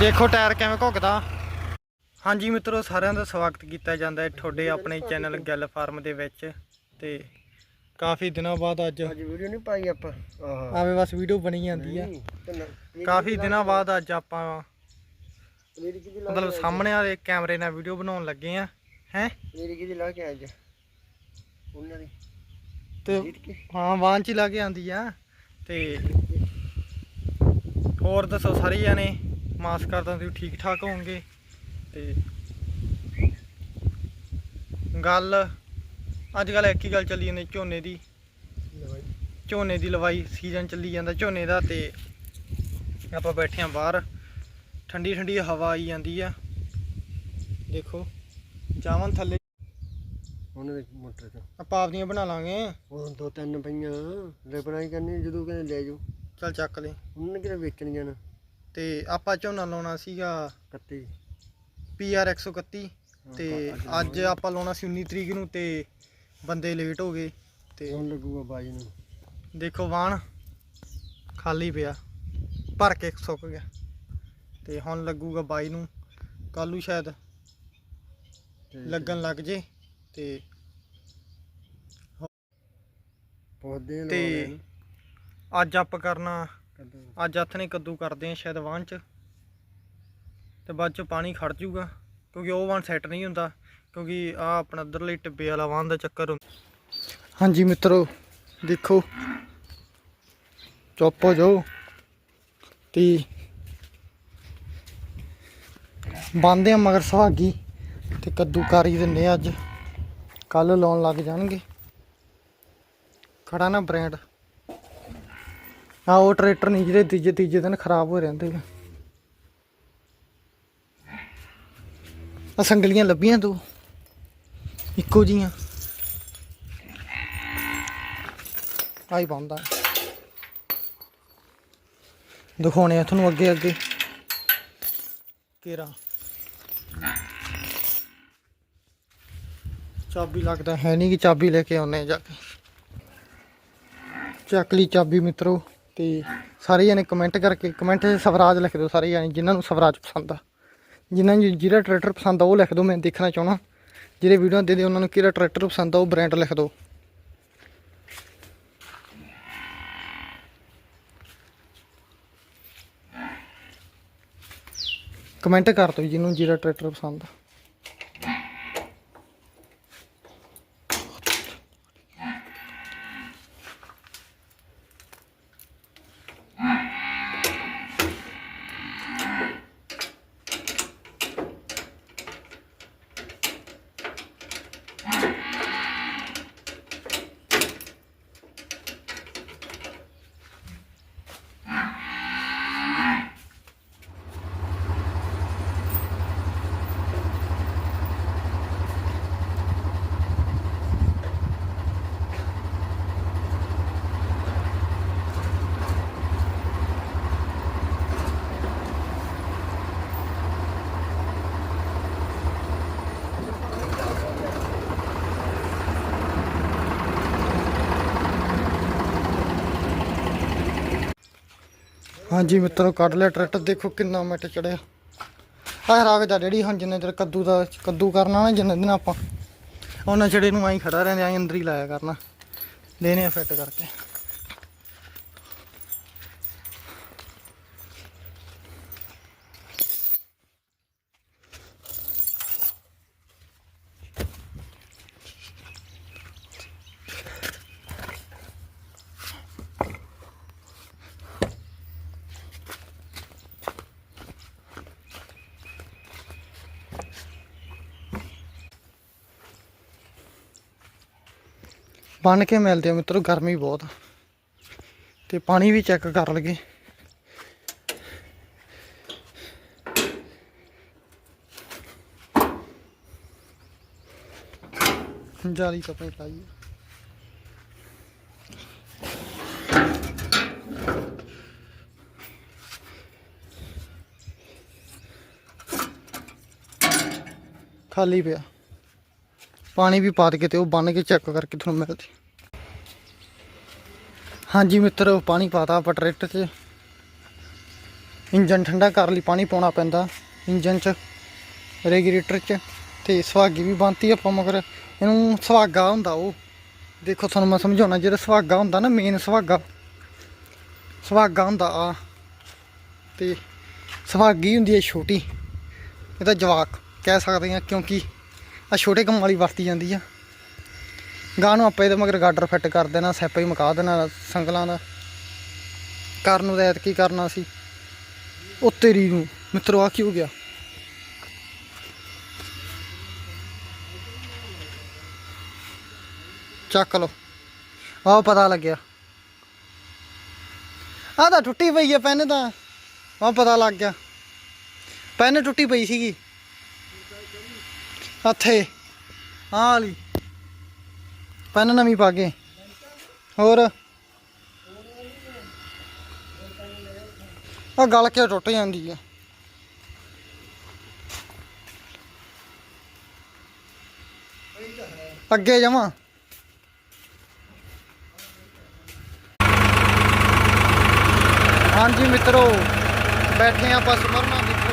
ਦੇਖੋ ਟਾਇਰ ਕਿਵੇਂ ਘੁੱਗਦਾ। ਹਾਂਜੀ ਮਿੱਤਰੋ ਸਾਰਿਆਂ ਦਾ ਸਵਾਗਤ ਕੀਤਾ ਜਾਂਦਾ ਹੈ ਤੁਹਾਡੇ ਆਪਣੇ ਚੈਨਲ ਗੱਲ ਫਾਰਮ ਦੇ ਵਿੱਚ ਤੇ ਕਾਫੀ ਦਿਨਾਂ ਬਾਅਦ ਅੱਜ ਅੱਜ ਵੀਡੀਓ ਨਹੀਂ ਪਾਈ ਆਪਾਂ। ਆਵੇਂ ਬਸ ਵੀਡੀਓ ਬਣੀ ਜਾਂਦੀ ਆ। ਕਾਫੀ ਦਿਨਾਂ ਬਾਅਦ ਅੱਜ ਆਪਾਂ ਮਤਲਬ ਸਾਹਮਣੇ ਵਾਲੇ ਕੈਮਰੇ ਨਾਲ ਵੀਡੀਓ ਬਣਾਉਣ ਲੱਗੇ ਆ। ਹੈ? ਮੇਰੀ ਕਿਹਦੀ ਲਾ ਕੇ ਅੱਜ? ਉਹਨਾਂ ਦੀ। ਤੇ ਹਾਂ ਵਾਹਨ ਚ ਹੀ ਲਾ ਕੇ ਆਂਦੀ ਆ। ਤੇ ਹੋਰ ਦੱਸੋ ਸਾਰੇ ਜਾਣੇ? ਮਾਸ ਕਰਦਾ ਤੁਸੀਂ ਠੀਕ ਠਾਕ ਹੋਵੋਗੇ? ਤੇ ਗੱਲ ਅੱਜ ਕੱਲ ਇੱਕ ਹੀ ਗੱਲ ਚੱਲੀ ਜਾਂਦੀ ਝੋਨੇ ਦੀ। ਝੋਨੇ ਦੀ ਲਵਾਈ ਸੀਜ਼ਨ ਚੱਲੀ ਜਾਂਦਾ ਝੋਨੇ ਦਾ ਤੇ ਆਪਾਂ ਬੈਠੇ ਆ ਬਾਹਰ। ਠੰਡੀ ਠੰਡੀ ਹਵਾ ਆਈ ਜਾਂਦੀ ਆ। ਦੇਖੋ ਜਾਵਨ ਥੱਲੇ। ਉਹਨਾਂ ਦੇ ਮੋਟਰ ਤੋਂ ਆਪਾਂ ਆਪਦੀਆਂ ਬਣਾ ਲਾਂਗੇ। ਉਹ ਦੋ ਤਿੰਨ ਪਈਆਂ। ਲੈ ਬਣਾਈ ਕਰਨੀ ਜਦੋਂ ਕਹਿੰਦੇ ਲੈ ਜਾਓ। ਚੱਲ ਚੱਕ ਲੈ। ਉਹਨਾਂ ਨੇ ਕਿਹੜਾ ਵੇਚਣ ਜਾਣਾ? ਤੇ ਆਪਾਂ ਝੋਨਾ ਲਾਉਣਾ ਸੀਗਾ ਕੱਤੀ PR 131 ਤੇ ਅੱਜ ਆਪਾਂ ਲਾਉਣਾ ਸੀ 19 ਤਰੀਕ ਨੂੰ ਤੇ ਬੰਦੇ ਲੇਟ ਹੋ ਗਏ ਤੇ ਹੁਣ ਲੱਗੂਗਾ ਬਾਜੀ ਨੂੰ। ਦੇਖੋ ਵਾਹਣ ਖਾਲੀ ਪਿਆ ਭਰ ਕੇ ਸੁੱਕ ਗਿਆ। ਤੇ ਹੁਣ ਲੱਗੂਗਾ ਬਾਈ ਨੂੰ ਕੱਲੂ ਸ਼ਾਇਦ ਲੱਗਣ ਲੱਗ ਜੇ ਤੇ ਪੌਦੇ ਤੇ ਅੱਜ ਆਪਾਂ ਕਰਨਾ ਅੱਜ ਹੱਥ ਨੇ ਕੱਦੂ ਕਰਦੇ ਆ ਸ਼ਾਇਦ ਵਾਹਣ ਚ। ਤੇ ਬਾਅਦ ਚ ਪਾਣੀ ਖੜ ਜੂਗਾ, ਕਿਉਂਕਿ ਉਹ ਵਾਹਣ ਸੈੱਟ ਨਹੀਂ ਹੁੰਦਾ, ਕਿਉਂਕਿ ਆ ਆਪਣਾ ਅਦਰਲੇ ਟਿੱਬੇ ਵਾਲਾ ਵਾਹਣ ਦਾ ਚੱਕਰ ਹੁੰਦਾ। ਹਾਂਜੀ ਮਿੱਤਰੋ, ਦੇਖੋ। ਚੁੱਪ ਹੋ ਜਾਓ। ਤੇ ਬੰਦੇ ਆ ਮਗਰ ਸੁਹਾਗੀ, ਤੇ ਕੱਦੂ ਕਰ ਹੀ ਦਿੰਦੇ ਆ ਅੱਜ। ਕੱਲ ਲਾਉਣ ਲੱਗ ਜਾਣਗੇ। ਖੜਾ ਨਾ ਬ੍ਰਾਂਡ। ਆ ਉਹ ਟਰੈਕਟਰ ਨਹੀਂ ਜਿਹੜੇ ਤੀਜੇ ਤੀਜੇ ਦਿਨ ਖਰਾਬ ਹੋ ਰਹਿੰਦੇ ਆ। ਸੰਗਲੀਆਂ ਲੱਭੀਆਂ ਤੂੰ। ਇੱਕੋ ਜੀਆਂ। ਆਈ ਬੰਦਾ ਦਿਖਾਉਣੇ ਆ ਤੁਹਾਨੂੰ ਅੱਗੇ ਅੱਗੇ। ਕੇਰਾ ਚਾਬੀ ਲੱਗਦਾ ਹੈ ਨਹੀਂ ਕਿ ਚਾਬੀ ਲੈ ਕੇ ਆਉਨੇ ਜਾ ਕੇ। ਚੱਕ ਲਈ ਚਾਬੀ ਮਿੱਤਰੋ। ਤੇ ਸਾਰੇ ਜਣੇ ਕਮੈਂਟ ਕਰਕੇ ਕਮੈਂਟ 'ਚ ਸਵਰਾਜ ਲਿਖ ਦਿਓ ਸਾਰੇ ਜਣੇ, ਜਿਨ੍ਹਾਂ ਨੂੰ ਸਵਰਾਜ ਪਸੰਦ ਆ। ਜਿਨ੍ਹਾਂ ਨੂੰ ਜਿਹੜਾ ਟਰੈਕਟਰ ਪਸੰਦ ਆ, ਉਹ ਲਿਖ ਦਿਓ, ਮੈਂ ਦੇਖਣਾ ਚਾਹਣਾ ਜਿਹੜੇ ਵੀਡੀਓ ਦੇ ਦੇ ਉਹਨਾਂ ਨੂੰ ਕਿਹੜਾ ਟਰੈਕਟਰ ਪਸੰਦ ਆ, ਉਹ ਬ੍ਰਾਂਡ ਲਿਖ ਦਿਓ। ਕਮੈਂਟ ਕਰ ਦਿਓ ਜਿਹਨੂੰ ਜਿਹੜਾ ਟਰੈਕਟਰ ਪਸੰਦ ਆ। ਹਾਂਜੀ ਮਿੱਤਰੋ, ਕੱਢ ਲਿਆ ਟਰੈਕਟਰ, ਦੇਖੋ ਕਿੰਨਾ ਮਿੱਟ ਚੜਿਆ। ਆਹ ਰਾਗ ਦਾ ਡੈਡੀ ਹੁਣ ਜਿੰਨੇ ਚਿਰ ਕੱਦੂ ਦਾ ਕੱਦੂ ਕਰਨਾ ਨਾ ਜਿੰਨੇ ਦਿਨ ਆਪਾਂ ਉਹਨਾਂ ਚੜੇ ਨੂੰ ਆਈ ਖੜਾ ਰਹਿੰਦੇ ਆਈ ਅੰਦਰ ਹੀ ਲਾਇਆ ਕਰਨਾ। ਦੇਨੇ ਆ ਫਿੱਟ ਕਰਕੇ। ਬਣ ਕੇ ਮਿਲਦੇ ਆ ਮਿੱਤਰੋ, ਗਰਮੀ ਬਹੁਤ ਆ। ਤੇ ਪਾਣੀ ਵੀ ਚੈੱਕ ਕਰ ਲਗੇ ਜਾਲੀ ਤਾਂ ਪਈ ਲਾਈ ਖਾਲੀ ਪਿਆ। ਪਾਣੀ ਵੀ ਪਾ ਕੇ ਤੇ ਉਹ ਬੰਨ ਕੇ ਚੈੱਕ ਕਰਕੇ ਤੁਹਾਨੂੰ ਮਿਲਦੀ। ਹਾਂਜੀ ਮਿੱਤਰੋ, ਪਾਣੀ ਪਾਤਾ ਆਪਾਂ ਟਰੈਕਟਰ 'ਚ। ਇੰਜਨ ਠੰਡਾ ਕਰਨ ਲਈ, ਪਾਣੀ ਪਾਉਣਾ ਪੈਂਦਾ ਇੰਜਨ 'ਚ, ਰੈਗੂਲੇਟਰ 'ਚ। ਤੇ ਸੁਹਾਗੀ ਵੀ ਬੰਨਤੀ ਆਪਾਂ, ਮਗਰ ਇਹਨੂੰ ਸੁਹਾਗਾ ਹੁੰਦਾ ਉਹ। ਦੇਖੋ ਤੁਹਾਨੂੰ ਮੈਂ ਸਮਝਾਉਣਾ, ਜਿਹੜਾ ਸੁਹਾਗਾ ਹੁੰਦਾ ਨਾ ਮੇਨ ਸੁਹਾਗਾ। ਸੁਹਾਗਾ ਹੁੰਦਾ ਆ। ਤੇ ਸੁਹਾਗੀ ਹੁੰਦੀ ਹੈ ਛੋਟੀ। ਇਹਦਾ ਜਵਾਕ ਕਹਿ ਸਕਦੇ ਆ, ਕਿਉਂਕਿ ਆ ਛੋਟੇ ਕੰਮ ਵਾਲੀ ਵਰਤੀ ਜਾਂਦੀ ਆ। ਗਾਂ ਨੂੰ ਆਪਾਂ ਇਹਦੇ ਮਗਰ ਗਾਡਰ ਫਿੱਟ ਕਰ ਦੇਣਾ ਸੈਪਾ ਹੀ ਮੁਕਾ ਦੇਣਾ ਸੰਗਲਾਂ ਦਾ। ਕਰਨ ਨੂੰ ਤਾਂ ਕੀ ਕਰਨਾ ਸੀ। ਉਹ ਤੇਰੀ ਨੂੰ, ਮਿੱਤਰੋ ਆ ਕੀ ਹੋ ਗਿਆ? ਚੱਕ ਲੋ ਆਹ ਪਤਾ ਲੱਗਿਆ। ਆਹ ਤਾਂ ਟੁੱਟੀ ਪਈ ਹੈ ਪੈਨ ਤਾਂ। ਆਹ ਪਤਾ ਲੱਗ ਗਿਆ। ਪੈਨ ਟੁੱਟੀ ਪਈ ਸੀਗੀ। ਹੱਥੇ। ਆਹ ਵਾਲੀ। ਪੈਨ ਨਵੀਂ ਪਾ ਕੇ। ਹੋਰ? ਆ ਗਲ ਕੇ ਟੁੱਟ ਜਾਂਦੀ ਆ। ਅੱਗੇ ਜਮਾ ਹਾਂਜੀ ਮਿੱਤਰੋ, ਬੈਠੇ ਆਪਾਂ ਸਮਰਨਾ ਦੇਖੋ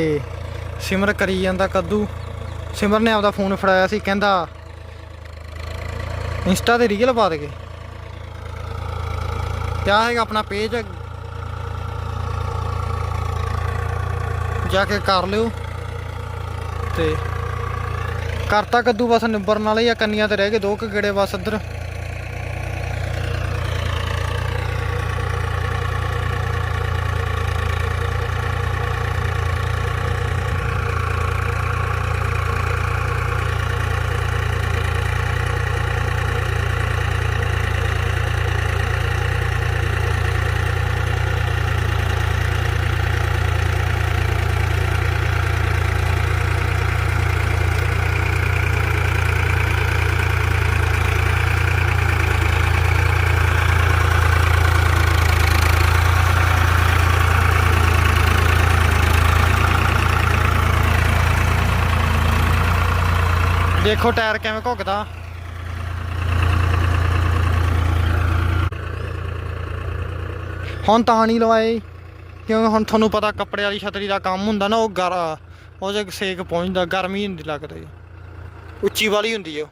ਤੇ ਸਿਮਰ ਕਰੀ ਜਾਂਦਾ ਕੱਦੂ। ਸਿਮਰ ਨੇ ਆਪਦਾ ਫੋਨ ਫੜਾਇਆ ਸੀ, ਕਹਿੰਦਾ, ਇੰਸਟਾ ਤੇ ਰੀਲ ਪਾ ਦੇ ਕੇ। ਕਿਆ ਹੈਗਾ ਆਪਣਾ ਪੇਜ? ਜਾ ਕੇ ਕਰ ਲਿਓ। ਤੇ ਕਰਤਾ ਕੱਦੂ, ਬਸ ਨਿਬਰਨ ਵਾਲੇ ਆ ਕੰਨੀਆਂ ਤੇ ਰਹਿ ਗਏ, ਦੋ ਕੁ ਗੇੜੇ ਬਸ ਇੱਧਰ ਦੇਖੋ ਟਾਇਰ ਕਿਵੇਂ ਘੁੱਗਦਾ। ਹੁਣ ਤਾਂ ਨਹੀਂ ਲਵਾਏ। ਕਿਉਂਕਿ ਹੁਣ ਤੁਹਾਨੂੰ ਪਤਾ ਕੱਪੜੇ ਵਾਲੀ ਛਤਰੀ ਦਾ ਕੰਮ ਹੁੰਦਾ ਨਾ, ਉਹ ਗਰ ਉਹ ਜੇ ਸੇਕ ਪਹੁੰਚਦਾ, ਗਰਮੀ ਹੁੰਦੀ ਲੱਗਦੀ। ਉੱਚੀ ਵਾਲੀ ਹੁੰਦੀ ਉਹ।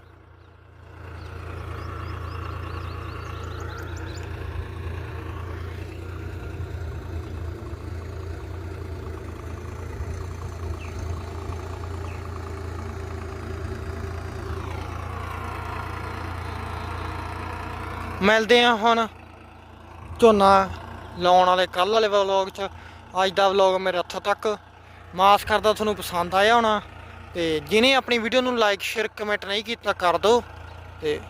ਮਿਲਦੇ ਆ ਹੁਣ। ਝੋਨਾ ਲਾਉਣ ਵਾਲੇ ਕੱਲ ਵਾਲੇ ਵਲੌਗ 'ਚ। ਅੱਜ ਦਾ ਵਲੌਗ ਮੇਰੇ ਹੱਥੋਂ ਤੱਕ। ਮਾਸ ਕਰਦਾ ਤੁਹਾਨੂੰ ਪਸੰਦ ਆਇਆ ਹੋਣਾ। ਤੇ ਜਿਨੇ ਆਪਣੀ ਵੀਡੀਓ ਨੂੰ ਲਾਈਕ ਸ਼ੇਅਰ ਕਮੈਂਟ ਨਹੀਂ ਕੀਤਾ, ਕਰ ਦਿਓ। ਤੇ